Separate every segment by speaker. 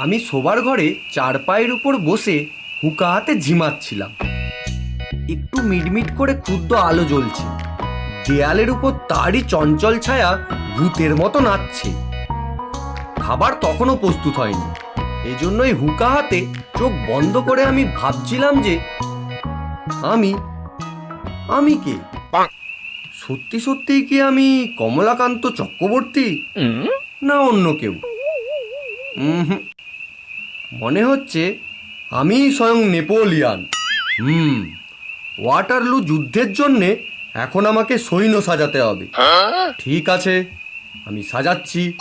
Speaker 1: আমি শোবার ঘরে চার পায়ের উপর বসে হুকা হাতে ঝিমাচ্ছিলাম। একটু মিটমিট করে ক্ষুদ্র আলো জ্বলছে। দেয়ালের উপর তারই চঞ্চল ছায়া ভূতের মতো নাচছে। খাবার তখনও প্রস্তুত হয়নি। এজন্যই হুকা হাতে চোখ বন্ধ করে আমি ভাবছিলাম যে আমি আমি কে? সত্যি সত্যি কি আমি কমলাকান্ত চক্রবর্তী? না অন্য কেউ? উমহুম। মনে হচ্ছে আমি স্বয়ং নেপোলিয়ান। হুম, ওয়াটারলু যুদ্ধের জন্যে এখন আমাকে সৈন্য সাজাতে হবে। ঠিক আছে, আমি সাজাচ্ছি।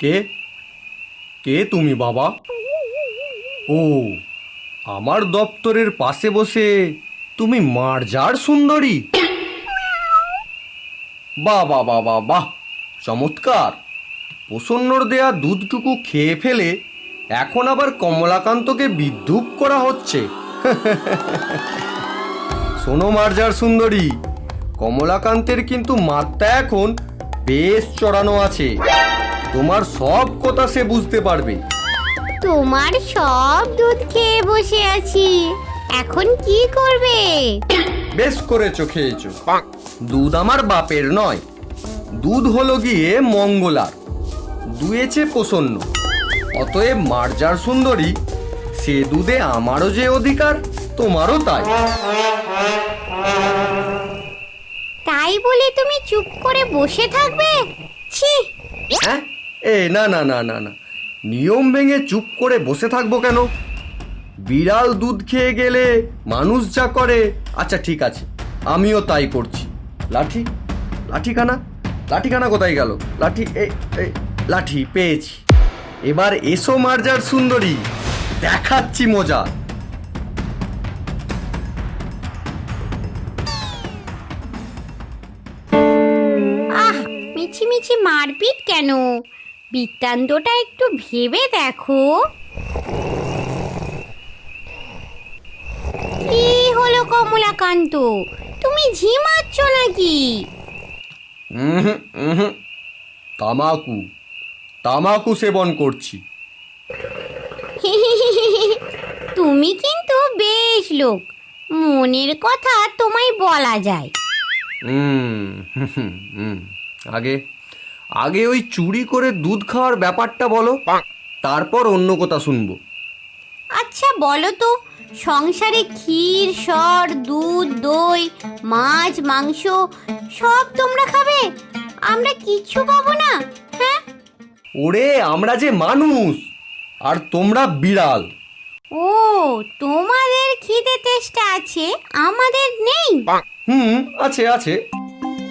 Speaker 1: কে? কে তুমি, বাবা? ও, আমার দপ্তরের পাশে বসে তুমি মার্জার সুন্দরী। বা বাহ বাহ বাহ বাহ, চমৎকার। প্রসন্নর দেয়া দুধটুকু খেয়ে ফেলে এখন আবার কমলাকান্তকে বিদ্রুপ করা হচ্ছে। শোনো মার্জার সুন্দরী, কমলাকান্তের কিন্তু মাত্রা এখন বেশ চড়ানো আছে। তোমার সব কথা সে বুঝতে পারবে।
Speaker 2: তোমার সব দুধ খেয়ে বসে আছি। এখন কি করবে?
Speaker 1: বেশ করেছ খেয়েছো। দুধ আমার বাপের নয়। দুধ হলো গিয়ে মঙ্গলার। দুয়েছে প্রসন্ন। অতএব মার্জার সুন্দরী সে দুধে আমারও যে অধিকার তোমারও তাই।
Speaker 2: তাই বলে তুমি চুপ করে বসে থাকবে? ছি!
Speaker 1: হ্যাঁ? এ না না না না না। নিয়ম ভেঙে চুপ করে বসে থাকব কেন? বিড়াল দুধ খেয়ে গেলে মানুষ যা করে আচ্ছা ঠিক আছে, আমিও তাই করছি। লাঠি? লাঠিখানা? লাঠিখানা কোথায় গেল? লাঠি এই লাঠি, পেয়েছি। এবার এসো মার্জার সুন্দরী, দেখাচ্ছি মজা।
Speaker 2: মিছি মিছি মারপিট কেন? বৃত্তান্তটা একটু ভেবে দেখো। কি হলো কমলাকান্ত? তুমি ঝিমাচ্ছ নাকি?
Speaker 1: হুম হুম তামাকু তামাকু সেবন করছি।
Speaker 2: তুমি কিন্তু বেশ লোক। মনের কথা তোমায় বলা যায়।
Speaker 1: হুম হুম, হুম। আগে আগে ওই চুরি করে দুধ খাওয়ার ব্যাপারটা বলো। তারপর অন্য কথা শুনব।
Speaker 2: আচ্ছা বলো তো। সংসারে ক্ষীর সর দুধ দই মাছ মাংস সব তোমরা খাবে? আমরা কিচ্ছু পাবো না হ্যাঁ?
Speaker 1: ওরে আমরা যে মানুষ আর তোমরা বিড়াল।
Speaker 2: ও তোমাদের খিদে তেষ্টা আছে আমাদের নেই?
Speaker 1: হুম আছে আছে।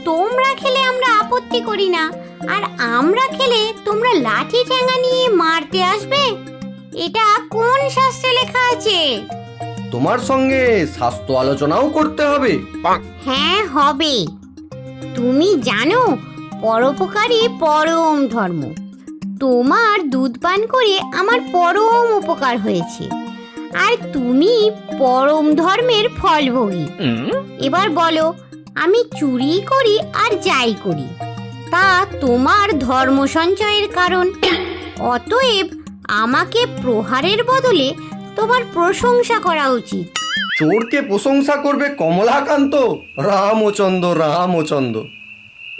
Speaker 2: তোমরা খেলে আমরা আপত্তি করি না আর আমরা খেলে তোমরা লাঠি ঠ্যাঙা নিয়ে মারতে আসবে? এটা কোন শাস্ত্রে লেখা আছে?
Speaker 1: তোমার সঙ্গে স্বাস্থ্য আলোচনাও করতে হবে।
Speaker 2: হ্যাঁ হবে। তুমি জানো পরোপকারী পরম ধর্ম। তোমার দুধ পান করে আমার পরম উপকার হয়েছে। আর তুমি পরম ধর্মের ফলভোগী এবার বলো আমি চুরি করি আর যাই করি। তা তোমার ধর্ম সঞ্চয়ের কারণ। অতএব আমাকে প্রহারের বদলে তোমার প্রশংসা করা উচিত।
Speaker 1: চোরকে প্রশংসা করবে কমলাকান্ত। রামচন্দ্র রামচন্দ্র।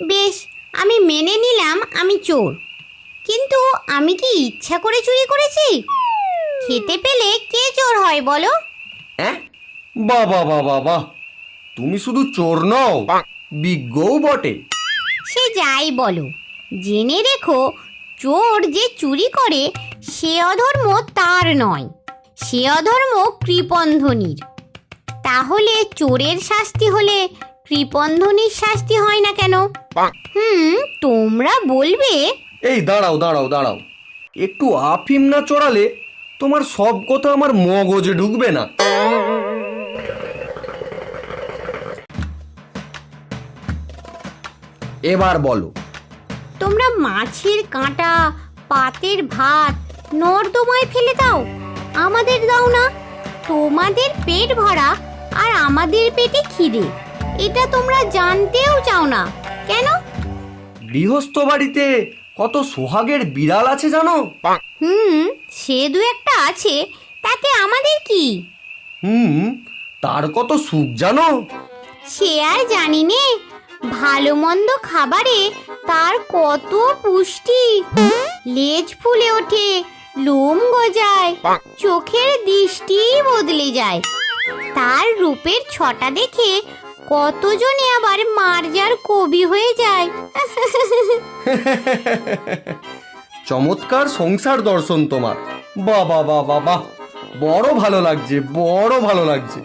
Speaker 2: বেশ আমি মেনে নিলাম আমি চোর। কিন্তু আমি কি ইচ্ছা করে চুরি করেছি? খেতে পেলে কে চোর হয় বলো?
Speaker 1: হ্যাঁ বাবা বাবা বাহ। তুমি শুধু চোর নও বিজ্ঞও বটে।
Speaker 2: সে যাই বলো। জেনে রেখো চোর যে চুরি করে সে অধর্ম তার নয়। সে অধর্ম কৃপন্ধনির। তাহলে চোরের শাস্তি হলে কৃপন্ধনির শাস্তি হয় না কেন? হুম তোমরা বলবে।
Speaker 1: এই দাঁড়াও দাঁড়াও দাঁড়াও। একটু আফিম না চড়ালে তোমার সব কথা আমার মগজে ঢুকবে না। এবার বলো।
Speaker 2: তোমরা মাছের কাঁটা পাতের ভাত নর্দমায় ফেলে দাও। আমাদের দাও না। তোমাদের পেট ভরা আর আমাদের পেটে খিদে। এটা তোমরা জানতেও চাও না। কেন?
Speaker 1: গৃহস্থ বাড়িতে কত সোহাগের বিড়াল আছে জানো?
Speaker 2: হুম সে দু একটা আছে। তাতে আমাদের কি?
Speaker 1: হুম তার কত সুখ জানো?
Speaker 2: সে আর জানি নে। ভালো মন্দ খাবারে তার কত পুষ্টি। লেজ ফুলে ওঠে। লোম গজায় চোখের দৃষ্টি বদলে যায়। তার রূপের ছটা দেখে কতজনে আবার মার্জার কবি হয়ে যায়।
Speaker 1: চমৎকার সংসার দর্শন তোমার। বাবা বাহ বাহ বড় ভালো লাগছে বড় ভালো লাগছে।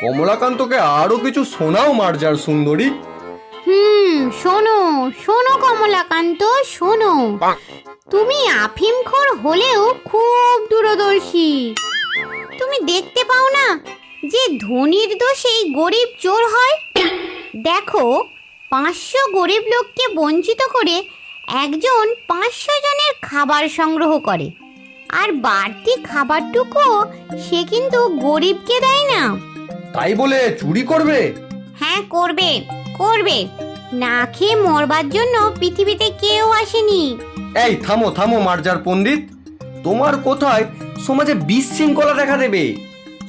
Speaker 1: কমলাকান্তকে আরও কিছু শোনাও মার্জার সুন্দরী।
Speaker 2: হুম শোনো শোনো কমলাকান্ত শোনো। তুমি আফিমখোর হলেও খুব দূরদর্শী। তুমি দেখতে পাও না যে ধনির দোষেই গরিব চোর হয়? দেখো পাঁচশো গরিব লোককে বঞ্চিত করে একজন পাঁচশো জনের খাবার সংগ্রহ করে। আর বাড়তি খাবারটুকু সে কিন্তু গরিবকে দেয় না।
Speaker 1: তাই বলে চুরি করবে?
Speaker 2: হ্যাঁ করবে করবে। না খেয়ে মরবার জন্য পৃথিবীতে কেউ আসেনি।
Speaker 1: এই থামো থামো মার্জার পণ্ডিত। তোমার কোথায় সমাজে বিশৃঙ্খলা দেখা দেবে।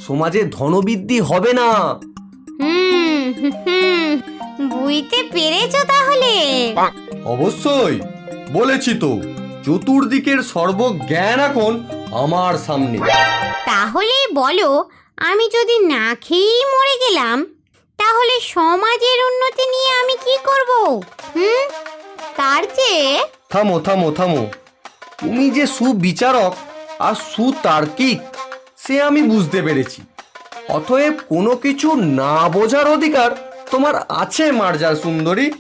Speaker 1: সমাজে ধনবৃদ্ধি হবে না।
Speaker 2: হুম বুঝতে পেরেছ তাহলে?
Speaker 1: অবশ্যই বলেছি তো চতুর্দিকের সর্বজ্ঞান এখন আমার সামনে।
Speaker 2: তাহলে বলো আমি যদি না খেয়েই মরে গেলাম তাহলে সমাজের উন্নতি নিয়ে আমি কি করব? হুম? তার চেয়ে
Speaker 1: থামো থামো থামো। তুমি যে সুবিচারক আর সুতার্কিক সে আমি বুঝতে পেরেছি। অতএব কোনো কিছু না বোঝার অধিকার তোমার আছে মার্জার সুন্দরী।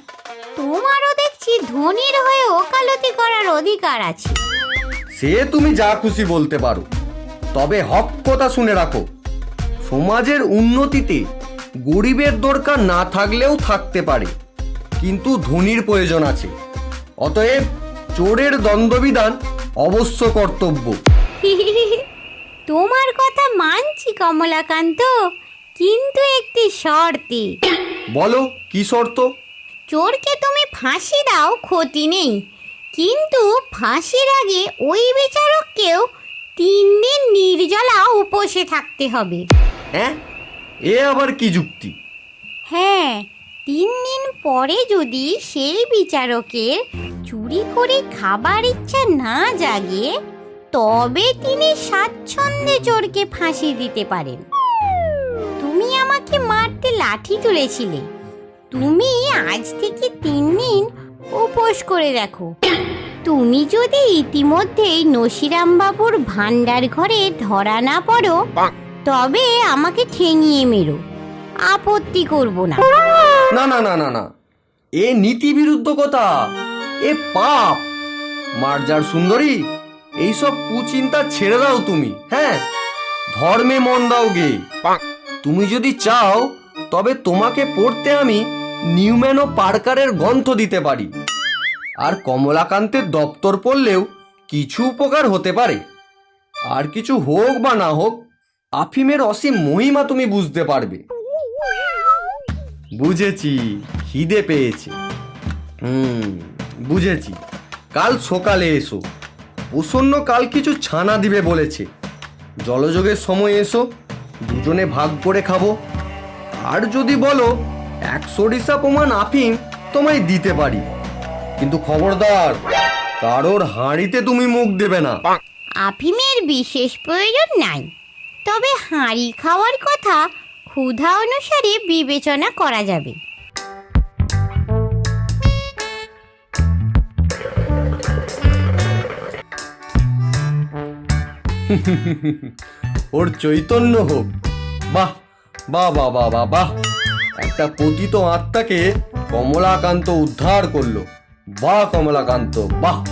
Speaker 2: তোমারও দেখছি ধনির হয়ে ওকালতি করার অধিকার আছে।
Speaker 1: সে তুমি যা খুশি বলতে পারো। তবে হক কথা শুনে রাখো। সমাজের উন্নতিতে গরিবের দরকার না থাকলেও থাকতে পারে। কিন্তু ধনির প্রয়োজন আছে। অতএব চোরের দ্বন্দ্ববিধান অবশ্য কর্তব্য।
Speaker 2: তোমার কথা মানছি কমলাকান্ত। কিন্তু একটি শর্তে।
Speaker 1: বলো কি শর্ত?
Speaker 2: চোরকে তুমি ফাঁসি দাও ক্ষতি নেই। কিন্তু ফাঁসির আগে ওই বিচারককেও তিন দিন নির্জলা উপসে থাকতে হবে।
Speaker 1: হ্যাঁ? এ আবার কি যুক্তি?
Speaker 2: হ্যাঁ তিন দিন পরে যদি সেই বিচারকের চুরি করে খাবার ইচ্ছা না জাগে তবে তিনি স্বাচ্ছন্দ্যে চোরকে ফাঁসি দিতে পারেন। তুমি আমাকে মারতে লাঠি তুলেছিলে। তুমি আজ থেকে তিন দিন উপোস করে দেখো। তুমি যদি ইতিমধ্যেই নসিরাম বাবুর ভান্ডার ঘরে ধরা না পড়ো তবে আমাকে ঠেঙিয়ে মেরো। আপত্তি করব না।
Speaker 1: না না না না না। এ নীতি বিরুদ্ধ কথা এ পাপ। মার্জার সুন্দরী এইসব কুচিন্তা ছেড়ে দাও তুমি হ্যাঁ? ধর্মে মন দাও গে। তুমি যদি চাও তবে তোমাকে পড়তে আমি নিউম্যান ও পার্কারের গ্রন্থ দিতে পারি। আর কমলাকান্তের দপ্তর পড়লেও কিছু উপকার হতে পারে। আর কিছু হোক বা না হোক আফিমের অসীম মহিমা তুমি বুঝতে পারবে। বুঝেছি, খিদে পেয়েছে। হুম, বুঝেছি। কাল সকালে এসো। প্রসন্ন কাল কিছু ছানা দিবে বলেছে। জলযোগের সময় এসো, দুজনে ভাগ করে খাব। আর যদি বলো একশো ডিসা প্রমাণ আফিম তোমায় দিতে পারি। কিন্তু খবরদার, কারোর হাঁড়িতে তুমি মুখ দেবে না।
Speaker 2: আফিমের বিশেষ প্রয়োজন নাই। তবে হাঁড়ি খাওয়ার কথা ক্ষুধা অনুসারে বিবেচনা করা যাবে।
Speaker 1: ওর চৈতন্য হোক। বাহ বাহ বাহ বাহ বাহ বাহ। একটা পতিত আত্মাকে কমলাকান্ত উদ্ধার করল। বাহ, কমলাকান্ত, বাহ।